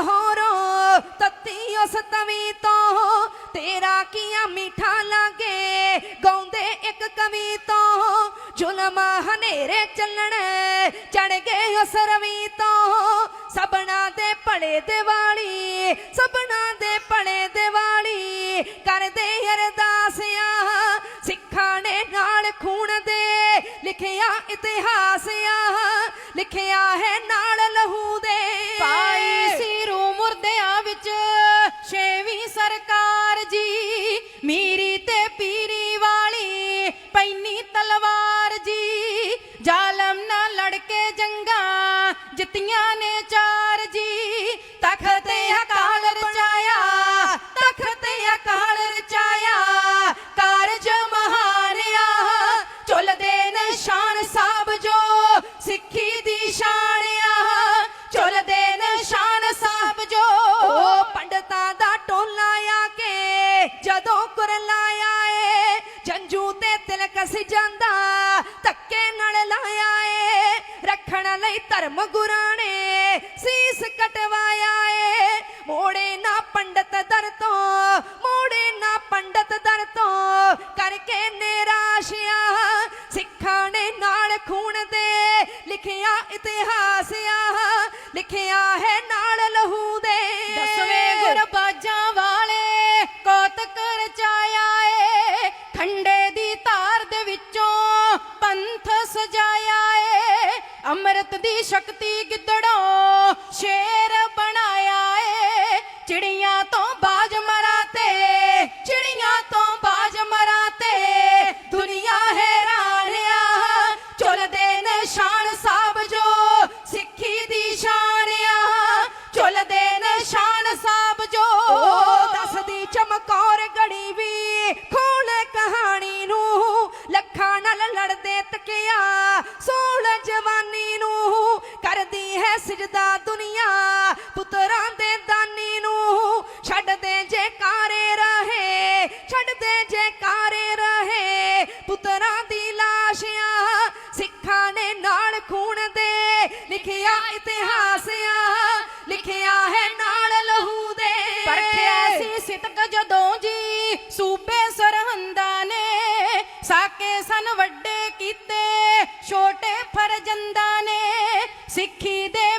ਹੋਰੋਂ ਤੱਤੀ ਉਸ ਤਵੀ ਤੋਂ। ਤੇਰਾ ਕੀਆ ਮਿੱਠਾ ਲਾਗੇ, ਗਾਉਂਦੇ ਇੱਕ ਕਵੀ ਤੋਂ। ਜ਼ੁਲਮ ਹਨੇਰੇ ਚੱਲਣ, ਚੜ ਗਏ ਉਸ ਰਵੀ ਤੋਂ। ਸਬਣਾ ਦੇ ਭਲੇ ਦੀਵਾਲੀ ਸਬਣਾ ਦੇ ਭਲੇ ਦੀਵਾਲੀ ਕਰਦੇ ਅਰਦਾਸਿਆ। ਸਿੱਖਾਂ ਨੇ ਨਾਲ ਖੂਨ ਦੇ ਲਿਖਿਆ ਇਤਿਹਾਸ ਆ ਲਿਖਿਆ ਹੈ ਨਾਲ ਲਹੂ ਦੇ। ਦੇ ਜੈਕਾਰੇ ਰਹੇ, ਪੁੱਤਰਾਂ ਦੀ ਲਾਸ਼ਾਂ ਸਿੱਖਾਂ ਨੇ ਨਾਲ ਖੂਨ ਦੇ, ਲਿਖਿਆ ਇਤਿਹਾਸ ਆ, ਲਿਖਿਆ ਹੈ ਨਾਲ ਲਹੂ ਦੇ। ਪਰਖਿਆ ਸੀ ਸਿੱਤਕ ਜਦੋਂ ਜੀ, ਸੂਬੇ ਸਰਹੰਦਾਂ ਨੇ, ਸਾਕੇ ਸਨ ਵੱਡੇ ਕੀਤੇ, ਛੋਟੇ ਫਰਜੰਦਾਂ ਨੇ, ਸਿੱਖੀ ਦੇ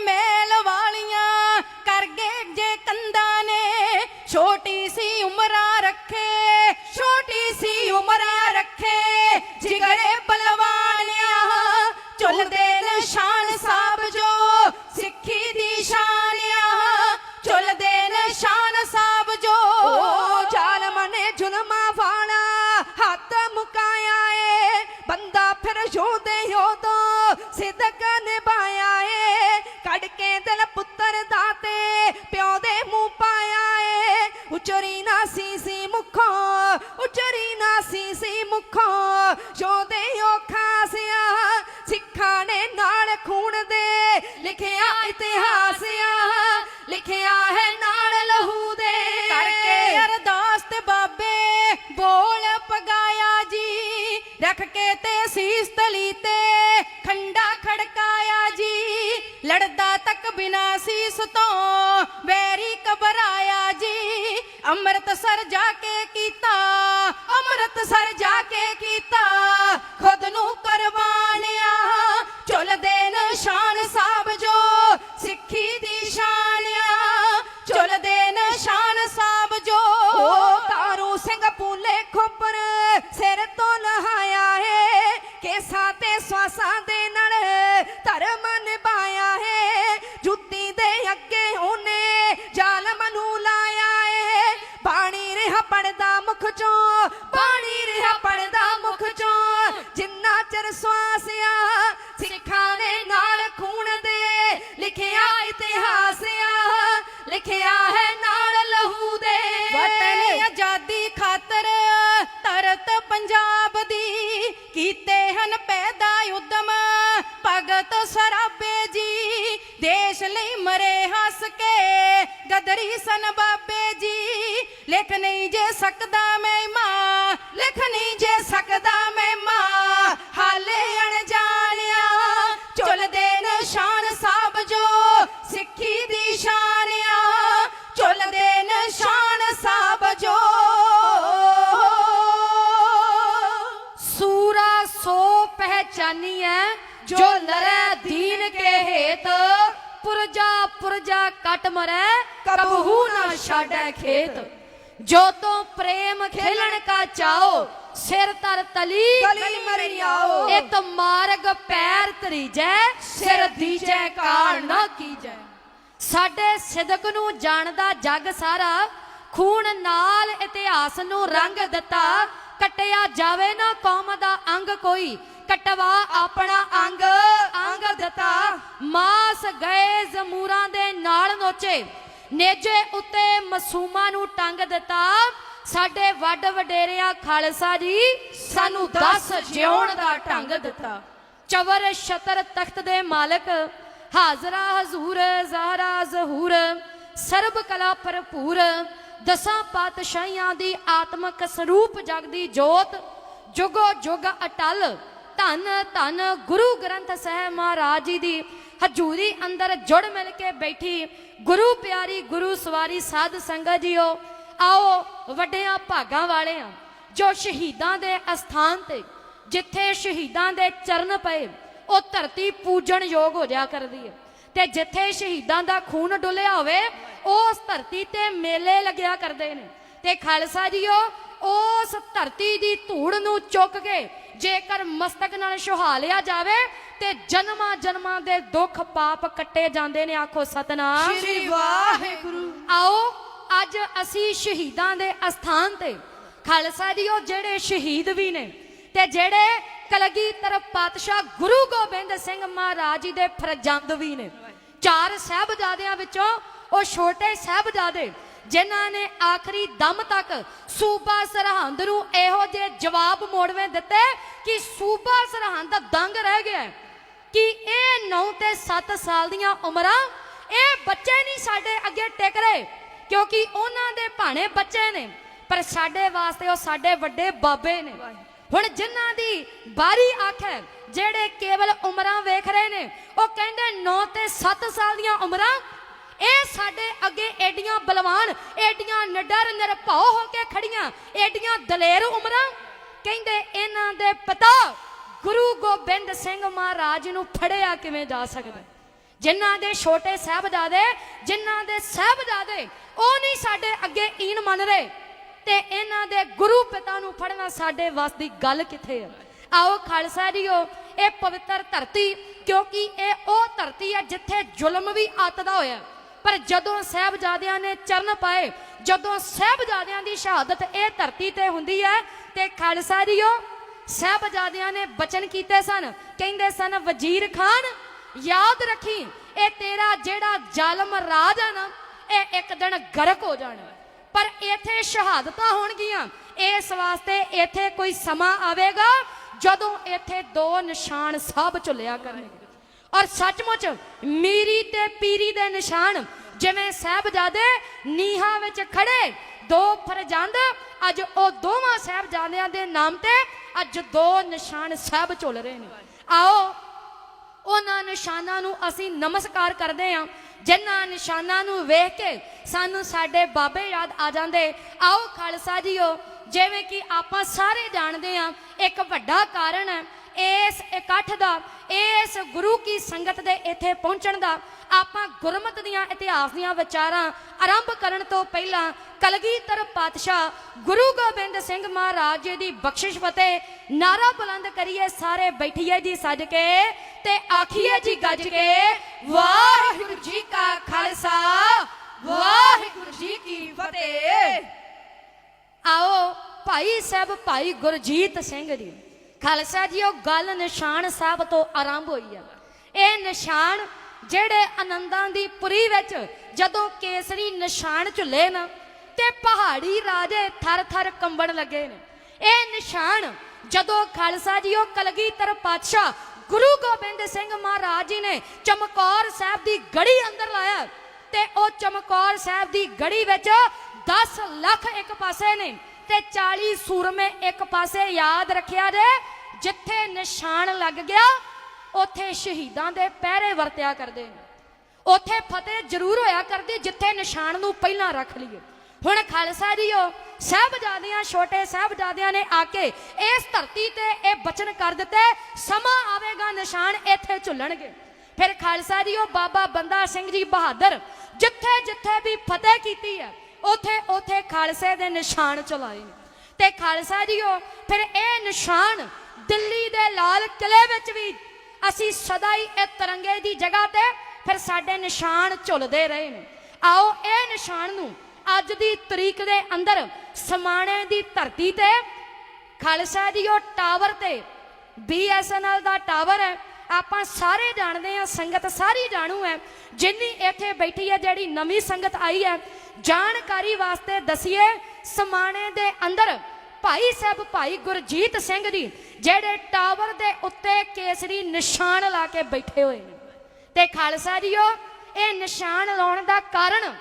ਗਰੀ ਸਨ ਬਾਬੇ ਜੀ। ਲਿਖ ਨਹੀਂ ਜੇ ਸਕਦਾ ਮੈਂ ਮਾਂ ਲਿਖ ਨਹੀਂ ਜੇ ਸਕਦਾ ਮੈਂ ਮਾਂ ਹਾਲੇ ਅਣਜਾਣਿਆ ਚੁੱਲਦੇ ਨਿਸ਼ਾਨ ਸਾਹਿਬ ਜੋ ਸਿੱਖੀ ਦੀ ਸ਼ਾਨ ਆ। ਚੁੱਲਦੇ ਨਿਸ਼ਾਨ ਸਾਹਿਬ ਜੋ ਸੂਰਾ ਸੋ ਪਹਿਚਾਨੀ ਹੈ ਜੋ ਲਰੇ ਦੀਨ ਕੇ ਹੇਤ, ਪੁਰਜਾ ਪੁਰਜਾ ਕਟ ਮਰੈ। ਕਬਹੂ ਨਾ ਛਾੜੈ ਖੇਤ। ਜੋ ਤੋਂ ਪ੍ਰੇਮ ਖੇਲਣ ਕਾ ਚਾਓ ਸਿਰ ਤਰ ਤਲੀ ਗਲੀ ਮਰੀ ਆਓ। ਇਤ ਮਾਰਗ ਪੈਰ ਤਰੀਜੈ ਸਿਰ ਦੀਜੈ ਕਾਣ ਨਾ ਕੀਜੈ। ਸਾਡੇ ਸਿਦਕ ਨੂੰ ਜਾਣਦਾ ਜਗ ਸਾਰਾ ਖੂਨ ਨਾਲ ਇਤਿਹਾਸ ਨੂੰ ਰੰਗ ਦਿੱਤਾ। ਕਟਿਆ ਜਾਵੇ ਨਾ ਕੌਮ ਦਾ ਅੰਗ ਕੋਈ ਕਟਵਾ ਆਪਣਾ ਅੰਗ ਅੰਗ ਦਿੱਤਾ। ਮਾਸ ਗਏ ਜ਼ਮੂਰਾਂ ਦੇ ਨਾਲ ਨੋਚੇ ਨੇਜੇ ਉੱਤੇ ਮਸੂਮਾਂ ਨੂੰ ਟੰਗ ਦਿੱਤਾ, ਸਾਡੇ ਵੱਡ ਵਡੇਰਿਆਂ ਖਾਲਸਾ ਜੀ ਸਾਨੂੰ ਦੱਸ ਜਿਉਣ ਦਾ ਢੰਗ ਦਿੱਤਾ। ਚਵਰ ਛਤਰ ਤਖਤ ਦੇ ਮਾਲਕ, ਹਾਜ਼ਰਾ ਹਜ਼ੂਰ, ਜ਼ਹਰਾ ਜ਼ਹੂਰ, ਸਰਬ ਕਲਾ ਭਰਪੂਰ, ਦਸਾਂ ਪਾਤਸ਼ਾਹੀਆਂ ਦੀ ਆਤਮਕ ਸਰੂਪ ਜਗਦੀ ਜੋਤ, ਜੁਗੋ ਜੁਗ ਅਟਲ, ਧੰਨ ਧੰਨ ਗੁਰੂ ਗ੍ਰੰਥ ਸਾਹਿਬ ਮਹਾਰਾਜ ਜੀ ਦੀ ਹਜ਼ੂਰੀ ਅੰਦਰ ਜੁੜ ਮਿਲ ਕੇ ਬੈਠੀ ਗੁਰੂ ਪਿਆਰੀ, ਗੁਰੂ ਸਵਾਰੀ ਸਾਧ ਸੰਗਤ ਜੀਓ, ਆਓ ਵੱਡਿਆਂ ਭਾਗਾਂ ਵਾਲੇ ਆ ਜੋ ਸ਼ਹੀਦਾਂ ਦੇ ਅਸਥਾਨ ਤੇ, ਜਿੱਥੇ ਸ਼ਹੀਦਾਂ ਦੇ ਚਰਨ ਪਏ, ਉਹ ਧਰਤੀ ਪੂਜਣ ਯੋਗ ਹੋ ਜਾ ਕਰਦੀ ਹੈ ਤੇ ਜਿੱਥੇ ਸ਼ਹੀਦਾਂ ਦਾ ਖੂਨ ਡੁੱਲਿਆ ਹੋਵੇ ਉਸ ਧਰਤੀ ਤੇ ਮੇਲੇ ਲੱਗਿਆ ਕਰਦੇ ਨੇ। ਤੇ ਖਾਲਸਾ ਜੀਓ, ਉਸ ਧਰਤੀ ਦੀ ਧੂੜ ਨੂੰ ਚੁੱਕ ਕੇ ਜੇਕਰ ਮਸਤਕ ਨਾਲ ਸੁਹਾ ਲਿਆ ਜਾਵੇ ਤੇ ਜਨਮਾਂ ਜਨਮਾਂ ਦੇ ਦੁੱਖ ਪਾਪ ਕੱਟੇ ਜਾਂਦੇ ਨੇ ਆਖੋ ਸਤਨਾਮ। ਸ਼੍ਰੀ ਵਾਹਿਗੁਰੂ। ਆਓ ਅੱਜ ਅਸੀਂ ਸ਼ਹੀਦਾਂ ਦੇ ਅਸਥਾਨ ਤੇ। ਖਾਲਸਾ ਜੀ ਉਹ ਜਿਹੜੇ ਸ਼ਹੀਦ ਵੀ ਨੇ ਤੇ ਜਿਹੜੇ ਕਲਗੀਧਰ ਪਾਤਸ਼ਾਹ ਗੁਰੂ ਗੋਬਿੰਦ ਸਿੰਘ ਮਹਾਰਾਜ ਜੀ ਦੇ ਫਰਜ਼ੰਦ ਵੀ ਨੇ। ਚਾਰ ਸਾਹਿਬਜ਼ਾਦਿਆਂ ਵਿੱਚੋਂ ਉਹ ਛੋਟੇ ਸਾਹਿਬਜ਼ਾਦੇ ਜਿਨ੍ਹਾਂ ਨੇ ਆਖਰੀ ਦਮ ਤੱਕ ਸੂਬਾ ਸਰਹੰਦ ਨੂੰ ਇਹੋ ਜਿਹੇ ਜਵਾਬ ਮੋੜਵੇਂ ਦਿੱਤੇ ਕਿ ਸੂਬਾ ਸਰਹੰਦ ਦੰਗ ਰਹਿ ਗਿਆ। ਕਿ ਇਹ 9 ਤੇ 7 ਸਾਲ ਦੀਆਂ ਉਮਰਾਂ, ਇਹ ਬੱਚੇ ਨਹੀਂ ਸਾਡੇ ਅੱਗੇ ਟਿਕ ਰਹੇ, ਕਿਉਂਕਿ ਉਹਨਾਂ ਦੇ ਭਾਣੇ ਬੱਚੇ ਨੇ, ਪਰ ਸਾਡੇ ਵਾਸਤੇ ਉਹ ਸਾਡੇ ਵੱਡੇ ਬਾਬੇ ਨੇ। ਹੁਣ ਜਿਨ੍ਹਾਂ ਦੀ ਬਾਰੀ ਅੱਖ ਹੈ, ਜਿਹੜੇ ਕੇਵਲ ਉਮਰਾਂ ਵੇਖ ਰਹੇ ਨੇ, ਉਹ ਕਹਿੰਦੇ 9 ਤੇ 7 ਸਾਲ ਦੀਆਂ ਉਮਰਾਂ, ਇਹ ਸਾਡੇ ਅੱਗੇ ਏਡੀਆਂ ਬਲਵਾਨ, ਏਡੀਆਂ ਨਿਡਰ ਨਿਰਭਉ ਹੋ ਕੇ ਖੜੀਆਂ, ਏਡੀਆਂ ਦਲੇਰ ਉਮਰਾਂ, ਕਹਿੰਦੇ ਇਹਨਾਂ ਦੇ ਪਿਤਾ ਗੁਰੂ ਗੋਬਿੰਦ ਸਿੰਘ ਮਹਾਰਾਜ ਨੂੰ ਫੜਿਆ ਕਿਵੇਂ ਜਾ ਸਕਦਾ? ਜਿਨ੍ਹਾਂ ਦੇ ਛੋਟੇ ਸਾਹਿਬਜ਼ਾਦੇ, ਜਿਨ੍ਹਾਂ ਦੇ ਸਾਹਿਬਜ਼ਾਦੇ, ਉਹ ਨਹੀਂ ਸਾਡੇ ਅੱਗੇ ਈਨ ਮੰਨ ਰਹੇ। ਤੇ ਇਹਨਾਂ ਦੇ ਗੁਰੂ ਪਿਤਾ ਨੂੰ ਫੜਨਾ ਸਾਡੇ ਵੱਸ ਦੀ ਗੱਲ ਕਿੱਥੇ ਹੈ ਆਓ ਖਾਲਸਾ ਜੀਓ, ਇਹ ਪਵਿੱਤਰ ਧਰਤੀ, ਕਿਉਂਕਿ ਇਹ ਉਹ ਧਰਤੀ ਹੈ ਜਿੱਥੇ ਜ਼ੁਲਮ ਵੀ ਅੱਤਦਾ ਹੋਇਆ। ਪਰ ਜਦੋਂ ਸਾਹਿਬਜ਼ਾਦਿਆਂ ਨੇ ਚਰਨ ਪਾਏ, ਜਦੋਂ ਸਾਹਿਬਜ਼ਾਦਿਆਂ ਦੀ ਸ਼ਹਾਦਤ ਇਹ ਧਰਤੀ ਤੇ ਹੁੰਦੀ ਹੈ, ਤੇ ਖਾਲਸਾ ਜੀਓ ਸਾਹਿਬਜ਼ਾਦਿਆਂ ਨੇ ਬਚਨ ਕੀਤੇ ਸਨ। ਕਹਿੰਦੇ ਸਨ, ਵਜ਼ੀਰ ਖਾਨ, ਯਾਦ ਰੱਖੀ, ਇਹ ਤੇਰਾ ਜਿਹੜਾ ਜ਼ਾਲਮ ਰਾਜ ਹੈ ਨਾ, ਇਹ ਇੱਕ ਦਿਨ ਗਰਕ ਹੋ ਜਾਣਾ। ਪਰ ਇੱਥੇ ਸ਼ਹਾਦਤਾਂ ਹੋਣਗੀਆਂ। ਇਸ ਵਾਸਤੇ ਇੱਥੇ ਕੋਈ ਸਮਾਂ ਆਵੇਗਾ, ਜਦੋਂ ਇੱਥੇ ਦੋ ਨਿਸ਼ਾਨ ਸਭ ਚੁੱਲਿਆ ਕਰਨਗੇ। ਔਰ ਸੱਚਮੁੱਚ, ਮੀਰੀ ਤੇ ਪੀਰੀ ਦੇ ਨਿਸ਼ਾਨ, ਜਿਵੇਂ ਸਾਹਿਬਜ਼ਾਦੇ ਨੀਹਾਂ ਵਿੱਚ ਖੜੇ, ਦੋ ਫਰਜ਼ੰਦ, ਅੱਜ ਉਹ ਦੋਵਾਂ ਸਾਹਿਬਜ਼ਾਦਿਆਂ ਦੇ ਨਾਮ ਤੇ ਅੱਜ ਦੋ ਨਿਸ਼ਾਨ ਸਭ ਝੁੱਲ ਰਹੇ ਨੇ। ਆਓ, ਉਹਨਾਂ ਨਿਸ਼ਾਨਾਂ ਨੂੰ ਅਸੀਂ ਨਮਸਕਾਰ ਕਰਦੇ ਹਾਂ। ਜਿਨ੍ਹਾਂ ਨਿਸ਼ਾਨਾਂ ਨੂੰ ਵੇਖ ਕੇ ਸਾਨੂੰ ਸਾਡੇ ਬਾਬੇ ਯਾਦ ਆ ਜਾਂਦੇ। ਆਓ ਖਾਲਸਾ ਜੀਓ, ਜਿਵੇਂ ਕਿ ਆਪਾਂ ਸਾਰੇ ਜਾਣਦੇ ਹਾਂ, ਇੱਕ ਵੱਡਾ ਕਾਰਨ ਹੈ, ਇਸ ਇਕੱਠ ਦਾ, ਇਸ ਗੁਰੂ ਕੀ ਸੰਗਤ ਦੇ ਇੱਥੇ ਪਹੁੰਚਣ ਦਾ। ਆਪਾਂ ਗੁਰਮਤ ਦੀਆਂ ਇਤਿਹਾਸ ਦੀਆਂ ਵਿਚਾਰਾਂ ਆਰੰਭ ਕਰਨ ਤੋਂ ਪਹਿਲਾਂ ਕਲਗੀਧਰ ਪਾਤਸ਼ਾਹ ਗੁਰੂ ਗੋਬਿੰਦ ਸਿੰਘ ਮਹਾਰਾਜ ਜੀ ਦੀ ਬਖਸ਼ਿਸ਼ ਫਤਿਹ ਨਾਰਾ ਬੁਲੰਦ ਕਰੀਏ ਸਾਰੇ, ਬੈਠੀਏ ਜੀ ਸੱਜ ਕੇ ਤੇ ਆਖੀਏ ਜੀ ਗੱਜ ਕੇ, ਵਾਹਿਗੁਰੂ ਜੀ ਕਾ ਖਾਲਸਾ, ਵਾਹਿਗੁਰੂ ਜੀ ਕੀ ਫਤਿਹ। ਆਓ ਭਾਈ ਸਾਹਿਬ, ਭਾਈ ਗੁਰਜੀਤ ਸਿੰਘ ਜੀ, ਖਾਲਸਾ ਜੀ, ਉਹ ਗੱਲ ਨਿਸ਼ਾਨ ਸਾਹਿਬ ਤੋਂ ਆਰੰਭ ਹੋਈ ਹੈ ਇਹ ਨਿਸ਼ਾਨ ਜਿਹੜੇ ਆਨੰਦਾਂ ਦੀ ਪੁਰੀ ਵਿੱਚ ਜਦੋਂ ਕੇਸਰੀ ਨਿਸ਼ਾਨ ਝੁੱਲੇ ਨਾ, ਤੇ ਪਹਾੜੀ ਰਾਜੇ ਥਰ ਥਰ ਕੰਬਣ ਲੱਗੇ ਨੇ। ਇਹ ਨਿਸ਼ਾਨ ਜਦੋਂ ਖਾਲਸਾ ਜੀ, ਉਹ ਕਲਗੀਧਰ ਪਾਤਸ਼ਾਹ ਗੁਰੂ ਗੋਬਿੰਦ ਸਿੰਘ ਮਹਾਰਾਜ ਜੀ ਨੇ ਚਮਕੌਰ ਸਾਹਿਬ ਦੀ ਗੜੀ ਅੰਦਰ ਲਾਇਆ ਤੇ ਉਹ ਚਮਕੌਰ ਸਾਹਿਬ ਦੀ ਗੜੀ ਵਿੱਚ 10 ਲੱਖ ਇੱਕ ਪਾਸੇ ਨੇ ਤੇ 40 ਸੂਰਮੇ ਇੱਕ ਪਾਸੇ ਯਾਦ ਰੱਖਿਆ ਜੇ, ਜਿੱਥੇ ਨਿਸ਼ਾਨ ਲੱਗ ਗਿਆ ਉੱਥੇ ਸ਼ਹੀਦਾਂ ਦੇ ਪਹਿਰੇ ਵਰਤਿਆ ਕਰਦੇ ਨੇ। ਉੱਥੇ ਫਤਿਹ ਜ਼ਰੂਰ ਹੋਇਆ ਕਰਦੀ, ਜਿੱਥੇ ਨਿਸ਼ਾਨ ਨੂੰ ਪਹਿਲਾਂ ਰੱਖ ਲਈਏ। ਹੁਣ ਖਾਲਸਾ ਜੀਓ ਸਾਹਿਬਜ਼ਾਦਿਆਂ, ਛੋਟੇ ਸਾਹਿਬਜ਼ਾਦਿਆਂ ਨੇ ਆ ਕੇ ਇਸ ਧਰਤੀ ਤੇ ਇਹ ਬਚਨ ਕਰ ਦਿੱਤੇ, ਸਮਾਂ ਆਵੇਗਾ, ਨਿਸ਼ਾਨ ਇੱਥੇ ਝੁੱਲਣਗੇ। ਫਿਰ ਖਾਲਸਾ ਜੀ, ਉਹ ਬਾਬਾ ਬੰਦਾ ਸਿੰਘ ਜੀ ਬਹਾਦਰ, ਜਿੱਥੇ ਜਿੱਥੇ ਵੀ ਫਤਿਹ ਕੀਤੀ ਹੈ, ਉਥੇ ਉਥੇ ਖਾਲਸੇ ਦੇ ਨਿਸ਼ਾਨ ਚਲਾਏ ਨੇ। ਤੇ ਖਾਲਸਾ ਜੀਓ ਫਿਰ ਇਹ ਨਿਸ਼ਾਨ ਦਿੱਲੀ ਦੇ ਲਾਲ ਕਿਲੇ ਵਿੱਚ ਵੀ ਅਸੀਂ ਸਦਾ ਹੀ ਇਹ ਤਿਰੰਗੇ ਦੀ ਜਗ੍ਹਾ ਤੇ ਫਿਰ ਸਾਡੇ ਨਿਸ਼ਾਨ ਝੁਲਦੇ ਰਹੇ ਨੇ। ਆਓ ਇਹ ਨਿਸ਼ਾਨ ਨੂੰ ਅੱਜ ਦੀ ਤਰੀਕ ਦੇ ਅੰਦਰ ਸਮਾਣੇ ਦੀ ਧਰਤੀ ਤੇ, ਖਾਲਸਾ ਦੀ ਉਹ ਟਾਵਰ ਤੇ BSNL ਦਾ ਟਾਵਰ ਹੈ, ਆਪਾਂ ਸਾਰੇ ਜਾਣਦੇ ਆ ਸੰਗਤ ਸਾਰੀ ਜਾਣੂ ਹੈ, ਜਿੰਨੀ ਇੱਥੇ ਬੈਠੀ ਹੈ, ਜਿਹੜੀ ਨਵੀਂ ਸੰਗਤ ਆਈ ਹੈ, ਜਾਣਕਾਰੀ ਵਾਸਤੇ ਦਸੀਏ, ਸਮਾਣੇ ਦੇ ਅੰਦਰ ਭਾਈ ਸਾਹਿਬ, ਭਾਈ ਗੁਰਜੀਤ ਸਿੰਘ ਜੀ, ਜਿਹੜੇ ਟਾਵਰ ਦੇ ਉੱਤੇ ਕੇਸਰੀ ਨਿਸ਼ਾਨ ਲਾ ਕੇ ਬੈਠੇ ਹੋਏ ਨੇ। ਤੇ ਖਾਲਸਾ ਜੀਓ, ਇਹ ਨਿਸ਼ਾਨ ਲਾਉਣ ਦਾ ਕਾਰਨ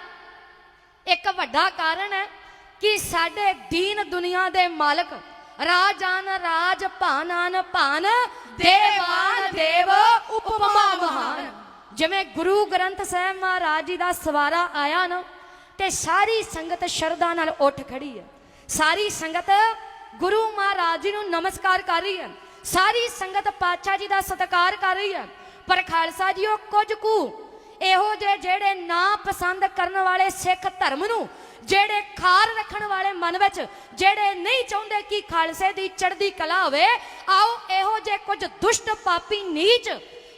ਇੱਕ ਵੱਡਾ ਕਾਰਨ ਹੈ ਕਿ ਸਾਡੇ ਦੀਨ ਦੁਨੀਆ ਦੇ ਮਾਲਕ, ਰਾਜਾਨ ਰਾਜ ਭਾਨਾਨ ਭਾਨ ਦੇਵਾਨ ਦੇਵ ਉਪਮਾ ਮਹਾਨ। ਜਿਵੇਂ ਗੁਰੂ ਗ੍ਰੰਥ ਸਾਹਿਬ ਮਹਾਰਾਜ ਜੀ ਦਾ ਸਵਾਰਾ ਆਇਆ ਨਾ, ਤੇ ਸਾਰੀ ਸੰਗਤ ਸ਼ਰਧਾ ਨਾਲ ਉੱਠ ਖੜੀ ਹੈ। ਸਾਰੀ ਸੰਗਤ ਗੁਰੂ ਮਹਾਰਾਜ ਜੀ ਨੂੰ ਨਮਸਕਾਰ ਕਰ ਰਹੀ ਹੈ। ਸਾਰੀ ਸੰਗਤ ਪਾਤਸ਼ਾਹ ਜੀ ਦਾ ਸਤਿਕਾਰ ਕਰ ਰਹੀ ਹੈ। ਪਰ ਖਾਲਸਾ ਜੀ, ਉਹ ਕੁਝ ਕੁ ਇਹੋ ਜਿਹੇ ਜਿਹੜੇ ਨਾ ਪਸੰਦ ਕਰਨ ਵਾਲੇ ਸਿੱਖ ਧਰਮ ਨੂੰ, ਜਿਹੜੇ ਖਾਰ ਰੱਖਣ ਵਾਲੇ ਮਨ ਵਿੱਚ, ਜਿਹੜੇ ਨਹੀਂ ਚਾਹੁੰਦੇ ਕਿ ਖਾਲਸੇ ਦੀ ਚੜ੍ਹਦੀ ਕਲਾ ਹੋਵੇ, ਆਓ ਇਹੋ ਜਿਹੇ ਕੁਝ ਦੁਸ਼ਟ ਪਾਪੀ ਨੀਚ,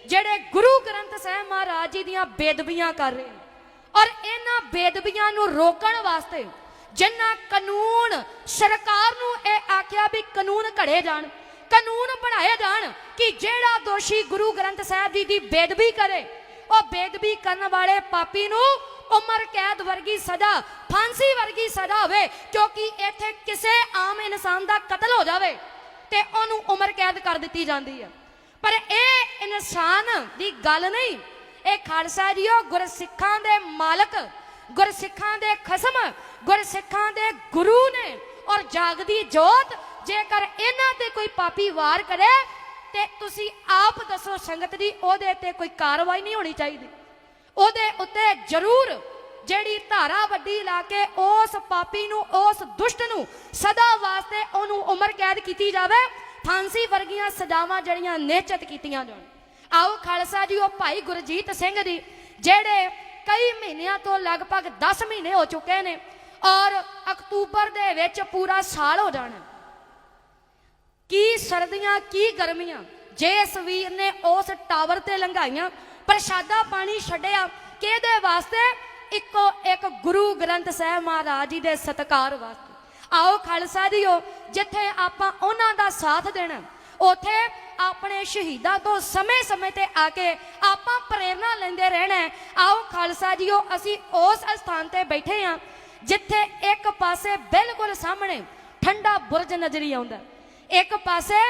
ਜਿਹੜੇ ਗੁਰੂ ਗ੍ਰੰਥ ਸਾਹਿਬ ਮਹਾਰਾਜ ਜੀ ਦੀਆਂ ਬੇਦਬੀਆਂ ਕਰ ਰਹੇ ਨੇ। ਔਰ ਇਹਨਾਂ ਬੇਦਬੀਆਂ ਨੂੰ ਰੋਕਣ ਵਾਸਤੇ ਜਿੰਨਾ ਕਾਨੂੰਨ ਸਰਕਾਰ ਨੂੰ ਇਹ ਆਖਿਆ ਵੀ ਕਾਨੂੰਨ ਘੜੇ ਜਾਣ, ਕਾਨੂੰਨ ਬਣਾਏ ਜਾਣ ਕਿ ਜਿਹੜਾ ਦੋਸ਼ੀ ਗੁਰੂ ਗ੍ਰੰਥ ਸਾਹਿਬ ਜੀ ਦੀ ਬੇਦਬੀ ਕਰੇ, ਉਹ ਬੇਦਬੀ ਕਰਨ ਵਾਲੇ ਪਾਪੀ ਨੂੰ ਉਮਰ ਕੈਦ ਵਰਗੀ ਸਜ਼ਾ, ਫਾਂਸੀ ਵਰਗੀ ਸਜ਼ਾ ਹੋਵੇ, ਕਿਉਂਕਿ ਇੱਥੇ ਕਿਸੇ ਆਮ ਇਨਸਾਨ ਦਾ ਕਤਲ ਹੋ ਜਾਵੇ ਤੇ ਉਹਨੂੰ ਉਮਰ ਕੈਦ ਕਰ ਦਿੱਤੀ ਜਾਂਦੀ ਹੈ। ਪਰ ਇਹ ਇਨਸਾਨ ਦੀ ਗੱਲ ਨਹੀਂ, ਇਹ ਖਾਲਸਾ ਜੀਓ ਗੁਰਸਿੱਖਾਂ ਦੇ ਮਾਲਕ, ਗੁਰਸਿੱਖਾਂ ਦੇ ਖਸਮ ਗੁਰਸਿੱਖਾਂ ਦੇ ਗੁਰੂ ਨੇ ਔਰ ਜਾਗਦੀ ਜੋਤ, ਜੇਕਰ ਇਹਨਾਂ ਤੇ ਕੋਈ ਪਾਪੀ ਵਾਰ ਕਰੇ, ਤੇ ਤੁਸੀਂ ਆਪ ਦੱਸੋ ਸੰਗਤ ਦੀ, ਉਹਦੇ ਤੇ ਕੋਈ ਕਾਰਵਾਈ ਨਹੀਂ ਹੋਣੀ ਚਾਹੀਦੀ। ਉਹਦੇ ਉੱਤੇ ਜ਼ਰੂਰ ਜਿਹੜੀ ਧਾਰਾ ਵੱਡੀ ਲਾ ਕੇ ਉਸ ਪਾਪੀ ਨੂੰ, ਉਸ ਦੁਸ਼ਟ ਨੂੰ ਸਦਾ ਵਾਸਤੇ ਉਹਨੂੰ ਉਮਰ ਕੈਦ ਕੀਤੀ ਜਾਵੇ, ਫਾਂਸੀ ਵਰਗੀਆਂ ਸਜ਼ਾਵਾਂ ਜਿਹੜੀਆਂ ਨਿਸ਼ਚਿਤ ਕੀਤੀਆਂ ਜਾਣ। ਆਓ ਖਾਲਸਾ ਜੀ, ਉਹ ਭਾਈ ਗੁਰਜੀਤ ਸਿੰਘ ਜੀ ਜਿਹੜੇ ਕਈ ਮਹੀਨਿਆਂ ਤੋਂ ਲਗਭਗ 10 ਮਹੀਨੇ ਹੋ ਚੁੱਕੇ ਨੇ ਔਰ ਅਕਤੂਬਰ ਦੇ ਵਿੱਚ ਪੂਰਾ ਸਾਲ ਹੋ ਜਾਣਾ। ਕੀ ਸਰਦੀਆਂ, ਕੀ ਗਰਮੀਆਂ, ਜੇ ਇਸ ਵੀਰ ਨੇ ਉਸ ਟਾਵਰ ਤੇ ਲੰਘਾਈਆਂ, ਪ੍ਰਸ਼ਾਦਾ ਪਾਣੀ ਛੱਡਿਆ, ਕਿਹਦੇ ਵਾਸਤੇ? ਇੱਕੋ ਇੱਕ ਗੁਰੂ ਗ੍ਰੰਥ ਸਾਹਿਬ ਮਹਾਰਾਜ ਜੀ ਦੇ ਸਤਕਾਰ ਵਾਸਤੇ। ਆਓ ਖਾਲਸਾ ਜੀਓ, ਜਿੱਥੇ ਆਪਾਂ ਉਹਨਾਂ ਦਾ ਸਾਥ ਦੇਣਾ, ਉਥੇ ਆਪਣੇ ਸ਼ਹੀਦਾਂ ਤੋਂ ਸਮੇਂ-ਸਮੇਂ ਤੇ ਆ ਕੇ ਆਪਾਂ ਪ੍ਰੇਰਣਾ ਲੈਂਦੇ ਰਹਿਣਾ। ਆਓ ਖਾਲਸਾ ਜੀਓ, ਅਸੀਂ ਉਸ ਸਥਾਨ ਤੇ ਬੈਠੇ ਹਾਂ ਜਿੱਥੇ ਇੱਕ ਪਾਸੇ ਬਿਲਕੁਲ ਸਾਹਮਣੇ ਠੰਡਾ ਬੁਰਜ ਨਜ਼ਰੀ ਆਉਂਦਾ ਇੱਕ ਪਾਸੇ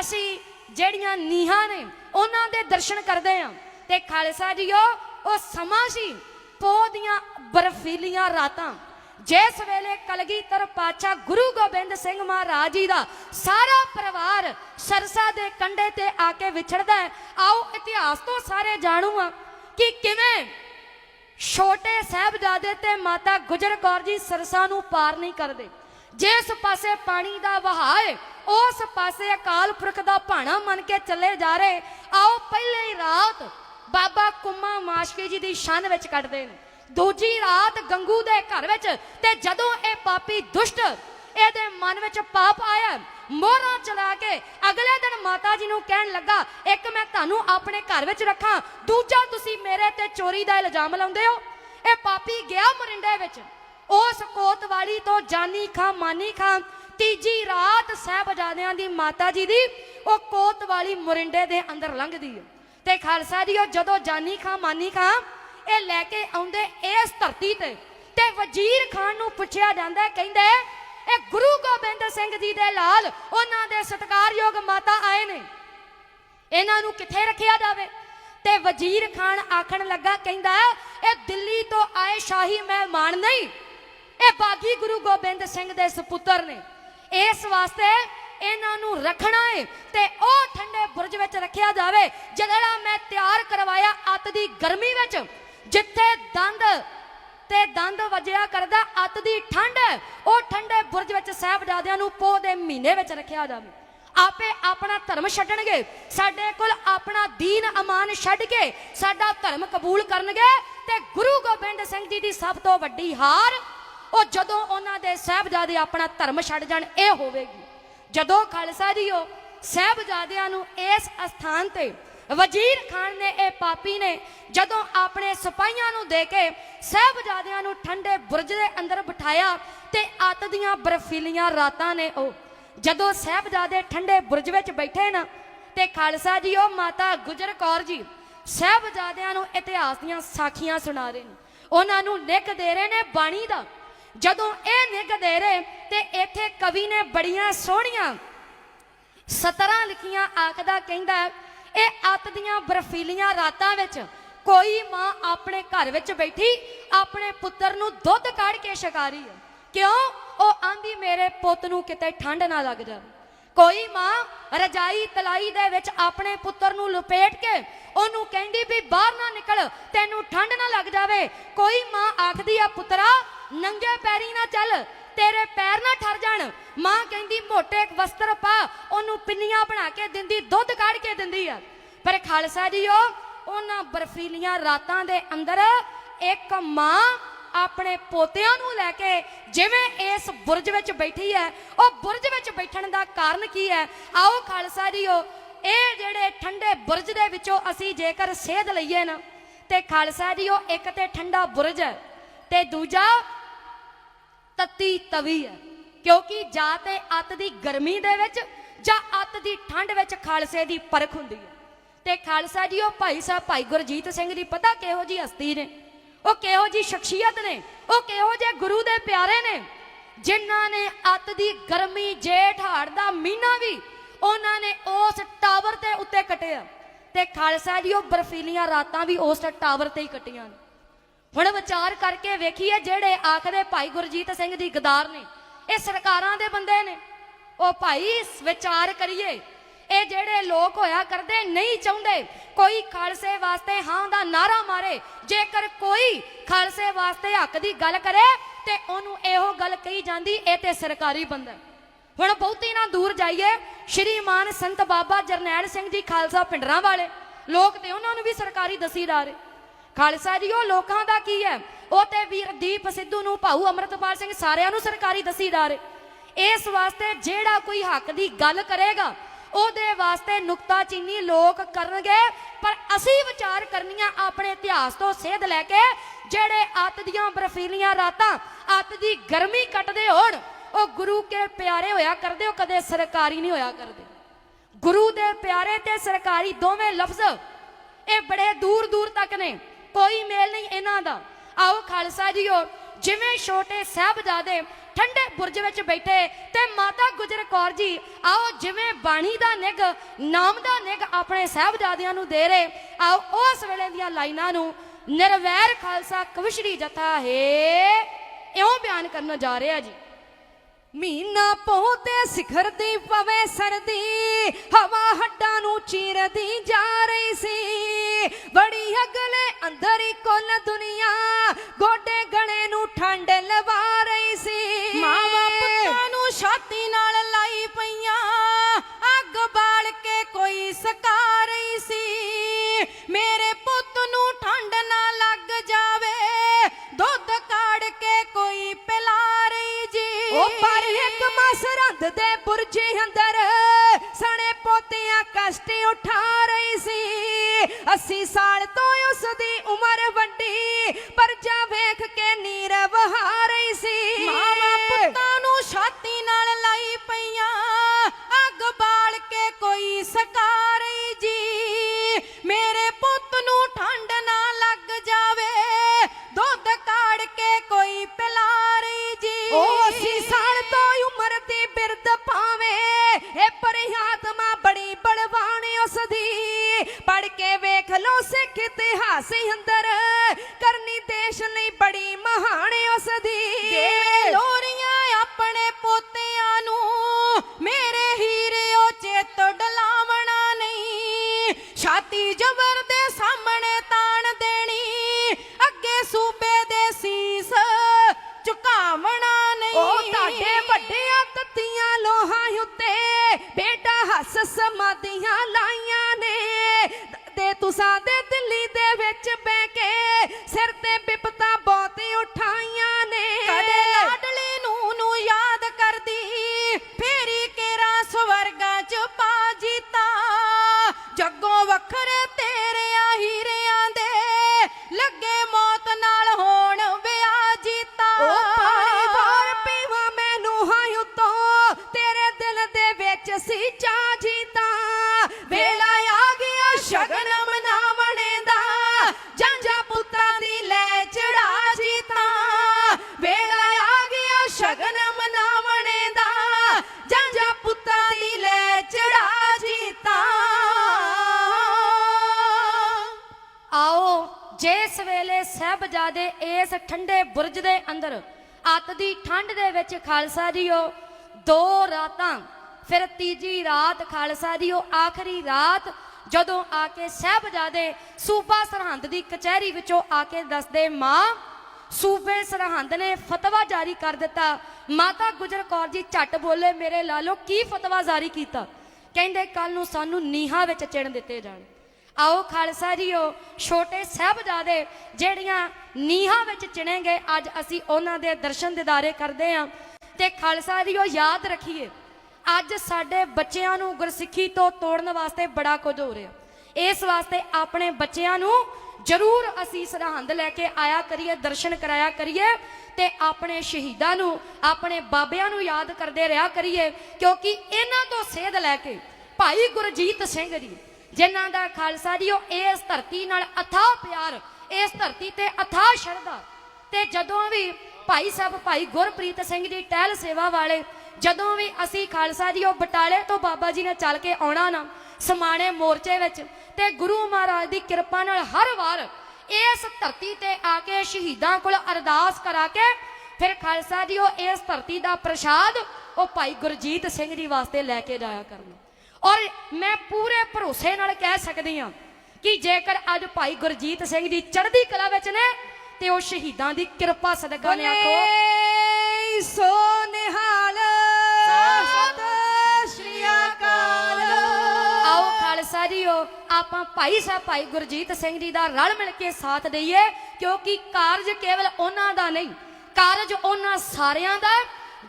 ਅਸੀਂ ਜਿਹੜੀਆਂ ਨੀਹਾਂ ਨੇ, ਉਹਨਾਂ ਦੇ ਦਰਸ਼ਨ ਕਰਦੇ ਹਾਂ। ਤੇ ਖਾਲਸਾ ਜੀਓ, ਉਹ ਸਮਾਂ ਸੀ ਪੋਹ ਦੀਆਂ ਬਰਫੀਲੀਆਂ ਰਾਤਾਂ। ਜਿਸ ਵੇਲੇ ਕਲਗੀਧਰ ਪਾਤਸ਼ਾਹ ਗੁਰੂ ਗੋਬਿੰਦ ਸਿੰਘ ਮਹਾਰਾਜ ਜੀ ਦਾ ਸਾਰਾ ਪਰਿਵਾਰ ਸਰਸਾ ਦੇ ਕੰਢੇ ਤੇ ਆ ਕੇ ਵਿਛੜਦਾ ਹੈ। ਆਓ ਇਤਿਹਾਸ ਤੋਂ ਸਾਰੇ ਜਾਣੂ ਆ ਕਿ ਕਿਵੇਂ ਛੋਟੇ ਸਾਹਿਬਜ਼ਾਦੇ ਤੇ ਮਾਤਾ ਗੁਜਰ ਕੌਰ ਜੀ ਸਰਸਾ ਨੂੰ ਪਾਰ ਨਹੀਂ ਕਰਦੇ। ਜਿਸ ਪਾਸੇ ਪਾਣੀ ਦਾ ਵਹਾਅ ਹੈ ਉਸ ਪਾਸੇ ਅਕਾਲ ਪੁਰਖ ਦਾ ਭਾਣਾ ਮੰਨ ਕੇ ਚੱਲੇ ਜਾ ਰਹੇ। ਆਓ ਪਹਿਲੇ ਹੀ ਰਾਤ ਬਾਬਾ ਕੁੰਮਾ ਮਾਸ਼ਕੀ ਜੀ ਦੀ ਸ਼ਾਨ ਵਿੱਚ ਕੱਢਦੇ ਨੇ। ਦੂਜੀ ਰਾਤ ਗੰਗੂ ਦੇ ਘਰ ਵਿੱਚ ਤੇ ਜਦੋਂ ਇਹ ਪਾਪੀ ਦੁਸ਼ਟ ਇਹਦੇ ਮਨ ਵਿੱਚ ਪਾਪ ਆਇਆ ਮੋਹਰਾਂ ਚਲਾ ਕੇ ਅਗਲੇ ਦਿਨ ਮਾਤਾ ਜੀ ਨੂੰ ਕਹਿਣ ਲੱਗਾ ਇੱਕ ਮੈਂ ਤੁਹਾਨੂੰ ਆਪਣੇ ਘਰ ਵਿੱਚ ਰੱਖਾਂ ਦੂਜਾ ਤੁਸੀਂ ਮੇਰੇ ਤੇ ਚੋਰੀ ਦਾ ਇਲਜ਼ਾਮ ਲਾਉਂਦੇ ਹੋ। ਇਹ ਪਾਪੀ ਗਿਆ ਮਰਿੰਡੇ ਵਿੱਚ। ਉਸ ਕੋਤਵਾਲੀ ਤੋਂ ਜਾਨੀ ਖਾਂ ਮਾਨੀ ਖਾਂ ਤੀਜੀ ਰਾਤ ਸਾਹਿਬਜ਼ਾਦਿਆਂ ਦੀ ਮਾਤਾ ਜੀ ਦੀ ਉਹ ਕੋਤਵਾਲੀ ਮਰਿੰਡੇ ਦੇ ਅੰਦਰ ਲੰਘਦੀ ਹੈ। ਤੇ ਖਾਲਸਾ ਜੀ ਉਹ ਜਦੋਂ ਜਾਨੀ ਖਾਂ ਮਾਨੀ ਖਾਂ ਇਹ ਲੈ ਕੇ ਆਉਂਦੇ ਇਸ ਧਰਤੀ ਤੇ ਤੇ ਵਜ਼ੀਰ ਖਾਨ ਨੂੰ ਪੁੱਛਿਆ ਜਾਂਦਾ ਹੈ, ਕਹਿੰਦੇ ਇਹ ਗੁਰੂ ਗੋਬਿੰਦ ਸਿੰਘ ਜੀ ਦੇ ਲਾਲ, ਉਹਨਾਂ ਦੇ ਸਤਿਕਾਰਯੋਗ ਮਾਤਾ ਆਏ ਨੇ। ਇਹਨਾਂ ਨੂੰ ਕਿੱਥੇ ਰੱਖਿਆ ਜਾਵੇ? ਤੇ ਵਜ਼ੀਰ ਖਾਨ ਆਖਣ ਲੱਗਾ, ਕਹਿੰਦਾ, ਇਹ ਦਿੱਲੀ ਤੋਂ ਆਏ ਸ਼ਾਹੀ ਮਹਿਮਾਨ ਨਹੀਂ, ਇਹ ਬਾਗੀ ਗੁਰੂ ਗੋਬਿੰਦ ਸਿੰਘ ਦੇ ਸੁਪੁੱਤਰ ਨੇ। ਇਸ ਵਾਸਤੇ ਇਹਨਾਂ ਨੂੰ ਰੱਖਣਾ ਹੈ ਤੇ ਉਹ ਠੰਡੇ ਬੁਰਜ ਵਿੱਚ ਰੱਖਿਆ ਜਾਵੇ, ਜਿਹੜਾ ਮੈਂ ਤਿਆਰ ਕਰਵਾਇਆ ਅੱਤ ਦੀ ਗਰਮੀ ਵਿੱਚ, ਜਿੱਥੇ ਦੰਦ ਤੇ ਦੰਦ ਵਜਿਆ ਕਰਦਾ, ਅੱਤ ਦੀ ਠੰਡ। ਉਹ ਠੰਡੇ ਬੁਰਜ ਵਿੱਚ ਸਾਹਿਬਜ਼ਾਦਿਆਂ ਨੂੰ ਪੋਹ ਦੇ ਮਹੀਨੇ ਵਿੱਚ ਰੱਖਿਆ ਜਾਵੇ। ਆਪੇ ਆਪਣਾ ਧਰਮ ਛੱਡਣਗੇ। ਸਾਡੇ ਕੋਲ ਆਪਣਾ ਦੀਨ ਅਮਾਨ ਛੱਡ ਕੇ ਸਾਡਾ ਧਰਮ ਕਬੂਲ ਕਰਨਗੇ। ਤੇ ਗੁਰੂ ਗੋਬਿੰਦ ਸਿੰਘ ਜੀ ਦੀ ਸਭ ਤੋਂ ਵੱਡੀ ਹਾਰ, ਉਹ ਜਦੋਂ ਉਹਨਾਂ ਦੇ ਸਾਹਿਬਜ਼ਾਦੇ ਆਪਣਾ ਧਰਮ ਛੱਡ ਜਾਣ, ਇਹ ਹੋਵੇਗੀ। ਜਦੋਂ ਖਾਲਸਾ ਜੀ ਉਹ ਸਾਹਿਬਜ਼ਾਦਿਆਂ ਨੂੰ ਇਸ ਅਸਥਾਨ ਤੇ ਵਜ਼ੀਰ ਖਾਨ ਨੇ, ਇਹ ਪਾਪੀ ਨੇ ਜਦੋਂ ਆਪਣੇ ਸਿਪਾਹੀਆਂ ਨੂੰ ਦੇ ਕੇ ਸਾਹਿਬਜ਼ਾਦਿਆਂ ਨੂੰ ਠੰਡੇ ਬੁਰਜ ਦੇ ਅੰਦਰ ਬਿਠਾਇਆ ਤੇ ਅੱਤ ਦੀਆਂ ਬਰਫੀਲੀਆਂ ਰਾਤਾਂ ਨੇ ਉਹ, ਜਦੋਂ ਸਾਹਿਬਜ਼ਾਦੇ ਠੰਡੇ ਬੁਰਜ ਵਿੱਚ ਬੈਠੇ ਨਾ ਤੇ ਖਾਲਸਾ ਜੀ, ਉਹ ਮਾਤਾ ਗੁਜਰ ਕੌਰ ਜੀ ਸਾਹਿਬਜ਼ਾਦਿਆਂ ਨੂੰ ਇਤਿਹਾਸ ਦੀਆਂ ਸਾਖੀਆਂ ਸੁਣਾ ਰਹੇ ਨੇ। ਉਹਨਾਂ ਨੂੰ ਨਿੱਘ ਦੇ ਰਹੇ ਨੇ ਬਾਣੀ ਦਾ। ਜਦੋਂ ਇਹ ਨਿੱਘ ਦੇ ਰਹੇ ਤੇ ਇੱਥੇ ਕਵੀ ਨੇ ਬੜੀਆਂ ਸੋਹਣੀਆਂ ਸਤਰਾਂ ਲਿਖੀਆਂ, ਆਖਦਾ, ਕਹਿੰਦਾ ਇਹ ਅੱਤ ਦੀਆਂ ਬਰਫੀਲੀਆਂ ਰਾਤਾਂ ਵਿੱਚ ਕੋਈ ਮਾਂ ਆਪਣੇ ਘਰ ਵਿੱਚ ਬੈਠੀ ਆਪਣੇ ਪੁੱਤਰ ਨੂੰ ਦੁੱਧ ਕੱਢ ਕੇ ਛਕਾਰੀ ਹੈ। ਕਿਉਂ? ਉਹ ਆਂਦੀ, ਮੇਰੇ ਪੁੱਤ ਨੂੰ ਕਿਤੇ ਠੰਡ ਨਾ ਲੱਗ ਜਾਵੇ। ਕੋਈ ਮਾਂ ਰਜਾਈ ਤਲਾਈ ਦੇ ਵਿੱਚ ਆਪਣੇ ਪੁੱਤਰ ਨੂੰ ਲਪੇਟ ਕੇ ਉਹਨੂੰ ਕਹਿੰਦੀ ਵੀ, ਬਾਹਰ ਨਾ ਨਿਕਲ, ਤੈਨੂੰ ਠੰਡ ਨਾ ਲੱਗ ਜਾਵੇ। ਕੋਈ ਮਾਂ ਆਖਦੀ ਆ, ਪੁੱਤਰਾ, ਨੰਗੇ ਪੈਰੀ ਨਾ ਚੱਲ ਤੇਰੇ ਪੈਰ ਨਾ ਠਰ ਜਾਣ। ਮਾਂ ਕਹਿੰਦੀ, ਮੋਟੇ ਵਸਤਰ ਪਾ, ਉਹਨੂੰ ਪਿੰਨੀਆਂ ਬਣਾ ਕੇ ਦਿੰਦੀ, ਦੁੱਧ ਕੱਢ ਕੇ ਦਿੰਦੀ ਆ। ਪਰ ਖਾਲਸਾ ਜੀ ਉਹਨਾਂ ਬਰਫੀਲੀਆਂ ਰਾਤਾਂ ਦੇ ਅੰਦਰ ਇੱਕ ਮਾਂ ਆਪਣੇ ਪੋਤਿਆਂ ਨੂੰ ਲੈ ਕੇ ਜਿਵੇਂ ਇਸ ਬੁਰਜ ਵਿੱਚ ਬੈਠੀ ਹੈ, ਉਹ ਬੁਰਜ ਵਿੱਚ ਬੈਠਣ ਦਾ ਕਾਰਨ ਕੀ ਹੈ? ਆਓ ਖਾਲਸਾ ਜੀ ਉਹ ਇਹ ਜਿਹੜੇ ਠੰਡੇ ਬੁਰਜ ਦੇ ਵਿੱਚੋਂ ਅਸੀਂ ਜੇਕਰ ਸੇਧ ਲਈਏ ਨਾ, ਤੇ ਖਾਲਸਾ ਜੀ ਉਹ ਇੱਕ ਤੇ ਠੰਡਾ ਬੁਰਜ ਹੈ, ਤੇ ਦੂਜਾ ਤਤੀ ਤਵੀ ਹੈ। ਕਿਉਂਕਿ ਜਾਂ ਤੇ ਅੱਤ ਦੀ ਗਰਮੀ ਦੇ ਵਿੱਚ ਜਾਂ ਅੱਤ ਦੀ ਠੰਡ ਵਿੱਚ ਖਾਲਸੇ ਦੀ ਪਰਖ ਹੁੰਦੀ ਹੈ। ਤੇ ਖਾਲਸਾ ਜੀ, ਉਹ ਭਾਈ ਸਾਹਿਬ ਭਾਈ ਗੁਰਜੀਤ ਸਿੰਘ ਜੀ ਪਤਾ ਕਿਹੋ ਜੀ ਹਸਤੀ ਨੇ? ਉਹ ਕਿਹੋ ਜੀ ਸ਼ਖਸੀਅਤ ਨੇ? ਉਹ ਕਿਹੋ ਜਿਹੇ ਗੁਰੂ ਦੇ ਪਿਆਰੇ ਨੇ? ਜਿਨ੍ਹਾਂ ਨੇ ਅੱਤ ਦੀ ਗਰਮੀ, ਜੇਠ ਹਾੜ ਦਾ ਮਹੀਨਾ ਵੀ ਉਹਨਾਂ ਨੇ ਉਸ ਟਾਵਰ ਤੇ ਉੱਤੇ ਕੱਟਿਆ। ਤੇ ਖਾਲਸਾ ਜੀ, ਉਹ ਬਰਫੀਲੀਆਂ ਰਾਤਾਂ ਵੀ ਉਸ ਟਾਵਰ ਤੇ ਹੀ ਕੱਟੀਆਂ ਨੇ। ਹੁਣ ਵਿਚਾਰ ਕਰਕੇ ਵੇਖੀਏ ਜਿਹੜੇ ਆਖਦੇ ਭਾਈ ਗੁਰਜੀਤ ਸਿੰਘ ਦੀ ਗਦਾਰ ਨੇ, ਇਹ ਸਰਕਾਰਾਂ ਦੇ ਬੰਦੇ ਨੇ। ਉਹ ਭਾਈ ਵਿਚਾਰ ਕਰੀਏ, ਇਹ ਜਿਹੜੇ ਲੋਕ ਹੋਇਆ ਕਰਦੇ ਨਹੀਂ ਚਾਹੁੰਦੇ, ਕੋਈ ਖਾਲਸੇ ਵਾਸਤੇ ਹਾਂ ਦਾ ਨਾਰਾ ਮਾਰੇ, ਜੇਕਰ ਕੋਈ ਖਾਲਸੇ ਵਾਸਤੇ ਹੱਕ ਦੀ ਗੱਲ ਕਰੇ, ਤੇ ਉਹਨੂੰ ਇਹੋ ਗੱਲ ਕਹੀ ਜਾਂਦੀ, ਇਹ ਤੇ ਸਰਕਾਰੀ ਬੰਦਾ ਹੁਣ ਬਹੁਤੀ ਨਾ ਦੂਰ ਜਾਈਏ, ਸ਼੍ਰੀਮਾਨ ਸੰਤ ਬਾਬਾ ਜਰਨੈਲ ਸਿੰਘ ਜੀ ਖਾਲਸਾ ਪਿੰਡਰਾਂ ਵਾਲੇ ਲੋਕ ਤੇ ਉਹਨਾਂ ਨੂੰ ਵੀ ਸਰਕਾਰੀ ਦਸੀ ਜਾ ਰਹੇ। ਖਾਲਸਾ ਜੀ, ਉਹ ਲੋਕਾਂ ਦਾ ਕੀ ਹੈ? ਉਹ ਤੇ ਵੀਰ ਦੀਪ ਸਿੱਧੂ ਨੂੰ ਭਾਊ ਅਮਰਤਪਾਲ ਸਿੰਘ ਸਾਰਿਆਂ ਨੂੰ ਸਰਕਾਰੀ ਦਸੀ ਜਾ ਰਹੇ। ਇਸ ਵਾਸਤੇ ਜਿਹੜਾ ਕੋਈ ਹੱਕ ਦੀ ਗੱਲ ਕਰੇਗਾ, ਉਹਦੇ ਵਾਸਤੇ ਨੁਕਤਾਚੀਨੀ ਲੋਕ ਕਰਨਗੇ। ਪਰ ਅਸੀਂ ਵਿਚਾਰ ਕਰਨੀਆਂ ਆਪਣੇ ਇਤਿਹਾਸ ਤੋਂ ਸੇਧ ਲੈ ਕੇ, ਜਿਹੜੇ ਅੱਤ ਦੀਆਂ ਬਰਫੀਲੀਆਂ ਰਾਤਾਂ ਅੱਤ ਦੀ ਗਰਮੀ ਕੱਟਦੇ ਹੋਣ, ਉਹ ਗੁਰੂ ਕੇ ਪਿਆਰੇ ਹੋਇਆ ਕਰਦੇ, ਉਹ ਕਦੇ ਸਰਕਾਰੀ ਨਹੀਂ ਹੋਇਆ ਕਰਦੇ। ਗੁਰੂ ਦੇ ਪਿਆਰੇ ਤੇ ਸਰਕਾਰੀ ਦੋਵੇਂ ਲਫ਼ਜ਼, ਇਹ ਬੜੇ ਦੂਰ ਦੂਰ ਤੱਕ ਨੇ। ਕੋਈ ਮੇਲ ਨਹੀਂ ਇਹਨਾਂ ਦਾ। ਆਓ ਖਾਲਸਾ ਜੀਓ ਜਿਵੇਂ ਛੋਟੇ ਸਾਹਿਬਜ਼ਾਦੇ ਠੰਡੇ ਬੁਰਜ ਵਿੱਚ ਬੈਠੇ ਤੇ ਮਾਤਾ ਗੁਜਰ ਕੌਰ ਜੀ, ਆਓ ਜਿਵੇਂ ਬਾਣੀ ਦਾ ਨਿਗ ਨਾਮ ਦਾ ਨਿਗ ਆਪਣੇ ਸਾਹਿਬਜ਼ਾਦਿਆਂ ਨੂੰ ਦੇ ਰਹੇ, ਆਓ ਉਸ ਵੇਲੇ ਦੀਆਂ ਲਾਈਨਾਂ ਨੂੰ ਨਿਰਵੈਰ ਖਾਲਸਾ ਕਵਿਸ਼ਰੀ ਜਥਾ ਹੈ ਇਉਂ ਬਿਆਨ ਕਰਨ ਜਾ ਰਿਹਾ ਜੀ। ਮੀਨਾ ਪਹੁੰਤੇ ਸਿਖਰ ਦੀ ਪਵੇ ਸਰਦੀ, ਹਵਾ ਹੱਡਾਂ ਨੂੰ ਚੀਰਦੀ ਜਾ ਰਹੀ ਸੀ। ਬੜੀ ਅਗਲੇ ਅੰਦਰ ਹੀ ਕੁੱਲ ਦੁਨੀਆ, ਗੋਡੇ ਗਲੇ ਨੂੰ ਠੰਡ ਲਵਾ ਰਹੀ ਸੀ। ਮਾਵਾ ਪੁੱਤਾਂ ਨੂੰ ਛਾਤੀ ਨਾਲ ਲਾਈ ਪਈਆਂ, ਅੱਗ ਬਾਲ ਕੇ ਕੋਈ ਸਕਾ ਰਹੀ ਇੱਕ ਦੇ ਬੁਰਜੇ ਅੰਦਰ ਸਣੇ ਪੋਤਿਆਂ ਕਸ਼ਟ ਉਠਾ ਰਹੀ ਸੀ। 80 ਸਾਲ ਤੋਂ ਉਸ ਦੀ ਉਮਰ ਕੇ ਵੇਖ ਲੋ ਸਿੱਖ ਇਤਿਹਾਸ ਅੰਦਰ। ਕਰਨੀ ਦੇਸ਼ ਲਈ ਬੜੀ ਮਹਾਨ ਉਸ ਦੀ ਦੇਵੇ ਖਾਲਸਾ ਜੀਓ, ਦੋ ਰਾਤਾਂ, ਫਿਰ ਤੀਜੀ ਰਾਤ ਖਾਲਸਾ ਜੀਓ, ਆਖਰੀ ਰਾਤ ਜਦੋਂ ਆ ਕੇ ਸਹਿਬਜ਼ਾਦੇ ਸੂਬਾ ਸਰਹੰਦ ਦੀ ਕਚਹਿਰੀ ਵਿੱਚੋਂ ਆ ਕੇ ਦੱਸਦੇ, ਮਾਂ, ਸੂਬੇ ਸਰਹੰਦ ਨੇ ਫਤਵਾ ਜਾਰੀ ਕਰ ਦਿੱਤਾ। ਮਾਤਾ ਗੁਜਰ ਕੌਰ ਜੀ ਝੱਟ ਬੋਲੇ, ਮੇਰੇ ਲਾਲੋ, ਕੀ ਫਤਵਾ ਜਾਰੀ ਕੀਤਾ? ਕਹਿੰਦੇ ਕੱਲ ਨੂੰ ਸਾਨੂੰ ਨੀਹਾਂ ਵਿੱਚ ਚਿਣ ਦਿੱਤੇ ਜਾਣ। ਆਓ ਖਾਲਸਾ ਜੀਓ, ਛੋਟੇ ਸਾਹਿਬਜ਼ਾਦੇ ਜਿਹੜੀਆਂ ਨੀਹਾਂ ਵਿੱਚ ਚਿਣੇ ਗਏ ਅੱਜ ਅਸੀਂ ਉਹਨਾਂ ਦੇ ਦਰਸ਼ਨ ਦਿਦਾਰੇ ਕਰਦੇ ਹਾਂ ਤੇ ਖਾਲਸਾ ਉਹ ਯਾਦ ਰੱਖੀਏ। ਅੱਜ ਸਾਡੇ ਬੱਚਿਆਂ ਨੂੰ ਗੁਰਸਿੱਖੀ ਤੋਂ ਤੋੜਨ ਵਾਸਤੇ ਬੜਾ ਕੁਝ ਹੋ ਰਿਹਾ। ਇਸ ਵਾਸਤੇ ਆਪਣੇ ਬੱਚਿਆਂ ਨੂੰ ਜ਼ਰੂਰ ਅਸੀਂ ਸਰਹੰਦ ਲੈ ਕੇ ਆਇਆ ਕਰੀਏ, ਦਰਸ਼ਨ ਕਰਾਇਆ ਕਰੀਏ ਤੇ ਆਪਣੇ ਸ਼ਹੀਦਾਂ ਨੂੰ, ਆਪਣੇ ਬਾਬਿਆਂ ਨੂੰ ਯਾਦ ਕਰਦੇ ਰਿਹਾ ਕਰੀਏ, ਕਿਉਂਕਿ ਇਹਨਾਂ ਤੋਂ ਸੇਧ ਲੈ ਕੇ ਭਾਈ ਗੁਰਜੀਤ ਸਿੰਘ ਜੀ, ਜਿਨ੍ਹਾਂ ਦਾ ਖਾਲਸਾ ਜੀ ਉਹ ਇਸ ਧਰਤੀ ਨਾਲ ਅਥਾਹ ਪਿਆਰ, ਇਸ ਧਰਤੀ ਤੇ ਅਥਾਹ ਸ਼ਰਧਾ ਤੇ ਜਦੋਂ ਵੀ ਭਾਈ ਸਾਹਿਬ, ਭਾਈ ਗੁਰਪ੍ਰੀਤ ਸਿੰਘ ਜੀ ਟਹਿਲ ਸੇਵਾ ਵਾਲੇ, ਜਦੋਂ ਵੀ ਅਸੀਂ ਖਾਲਸਾ ਜੀ ਉਹ ਬਟਾਲੇ ਤੋਂ ਬਾਬਾ ਜੀ ਨੇ ਚੱਲ ਕੇ ਆਉਣਾ ਨਾ, ਸਮਾਣੇ ਮੋਰਚੇ ਵਿੱਚ, ਤੇ ਗੁਰੂ ਮਹਾਰਾਜ ਦੀ ਕਿਰਪਾ ਨਾਲ ਹਰ ਵਾਰ ਇਸ ਧਰਤੀ ਤੇ ਆ ਕੇ ਸ਼ਹੀਦਾਂ ਕੋਲ ਅਰਦਾਸ ਕਰਾ ਕੇ, ਫਿਰ ਖਾਲਸਾ ਜੀ ਉਹ ਇਸ ਧਰਤੀ ਦਾ ਪ੍ਰਸ਼ਾਦ ਉਹ ਭਾਈ ਗੁਰਜੀਤ ਸਿੰਘ ਜੀ ਵਾਸਤੇ ਲੈ ਕੇ ਜਾਇਆ ਕਰਨ। ਔਰ ਮੈਂ ਪੂਰੇ ਭਰੋਸੇ ਨਾਲ ਕਹਿ ਸਕਦੀ ਹਾਂ ਕਿ ਜੇਕਰ ਅੱਜ ਭਾਈ ਗੁਰਜੀਤ ਸਿੰਘ ਜੀ ਚੜ੍ਹਦੀ ਕਲਾ ਵਿੱਚ ਨੇ ਤੇ ਉਹ ਸ਼ਹੀਦਾਂ ਦੀ ਕਿਰਪਾ ਸਦਕਾ ਨੇ ਆਖੋ। ਸੋ ਨਿਹਾਲ ਸਤਿ ਸ਼੍ਰੀ ਅਕਾਲ। ਆਓ ਖਾਲਸਾ ਜੀਓ ਆਪਾਂ ਭਾਈ ਸਾਹਿਬ ਭਾਈ ਗੁਰਜੀਤ ਸਿੰਘ ਜੀ ਦਾ ਰਲ ਮਿਲ ਕੇ ਸਾਥ ਦਈਏ ਕਿਉਂਕਿ ਕਾਰਜ ਕੇਵਲ ਉਹਨਾਂ ਦਾ ਨਹੀਂ ਕਾਰਜ ਉਹਨਾਂ ਸਾਰਿਆਂ ਦਾ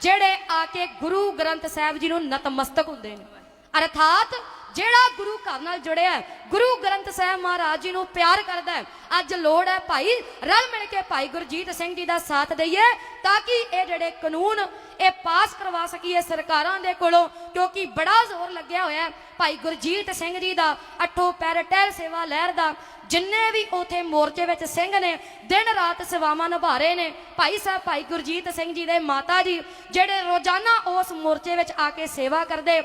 ਜਿਹੜੇ ਆ ਕੇ ਗੁਰੂ ਗ੍ਰੰਥ ਸਾਹਿਬ ਜੀ ਨੂੰ ਨਤਮਸਤਕ ਹੁੰਦੇ ਨੇ। ਅਰਥਾਤ ਜਿਹੜਾ ਗੁਰੂ ਘਰ ਨਾਲ ਜੁੜਿਆ ਹੈ, ਗੁਰੂ ਗ੍ਰੰਥ ਸਾਹਿਬ ਮਹਾਰਾਜ ਜੀ ਨੂੰ ਪਿਆਰ ਕਰਦਾ ਹੈ ਅੱਜ ਲੋੜ ਹੈ ਭਾਈ ਰਲ ਮਿਲ ਕੇ ਭਾਈ ਗੁਰਜੀਤ ਸਿੰਘ ਜੀ ਦਾ ਸਾਥ ਦਈਏ ਤਾਂ ਕਿ ਇਹ ਜਿਹੜੇ ਕਾਨੂੰਨ ਇਹ ਪਾਸ ਕਰਵਾ ਸਕੀਏ ਸਰਕਾਰਾਂ ਦੇ ਕੋਲੋਂ ਕਿਉਂਕਿ ਬੜਾ ਜ਼ੋਰ ਲੱਗਿਆ ਹੋਇਆ ਹੈ ਭਾਈ ਗੁਰਜੀਤ ਸਿੰਘ ਜੀ ਦਾ ਅੱਠੋ ਪੈਰ ਟਹਿਲ ਸੇਵਾ ਲਹਿਰ ਦਾ ਜਿੰਨੇ ਵੀ ਉਥੇ ਮੋਰਚੇ ਵਿੱਚ ਸਿੰਘ ਨੇ ਦਿਨ ਰਾਤ ਸੇਵਾਵਾਂ ਨਿਭਾ ਰਹੇ ਨੇ ਭਾਈ ਸਾਹਿਬ ਭਾਈ ਗੁਰਜੀਤ ਸਿੰਘ ਜੀ ਦੇ ਮਾਤਾ ਜੀ ਜਿਹੜੇ ਰੋਜ਼ਾਨਾ ਉਸ ਮੋਰਚੇ ਵਿੱਚ ਆ ਕੇ ਸੇਵਾ ਕਰਦੇ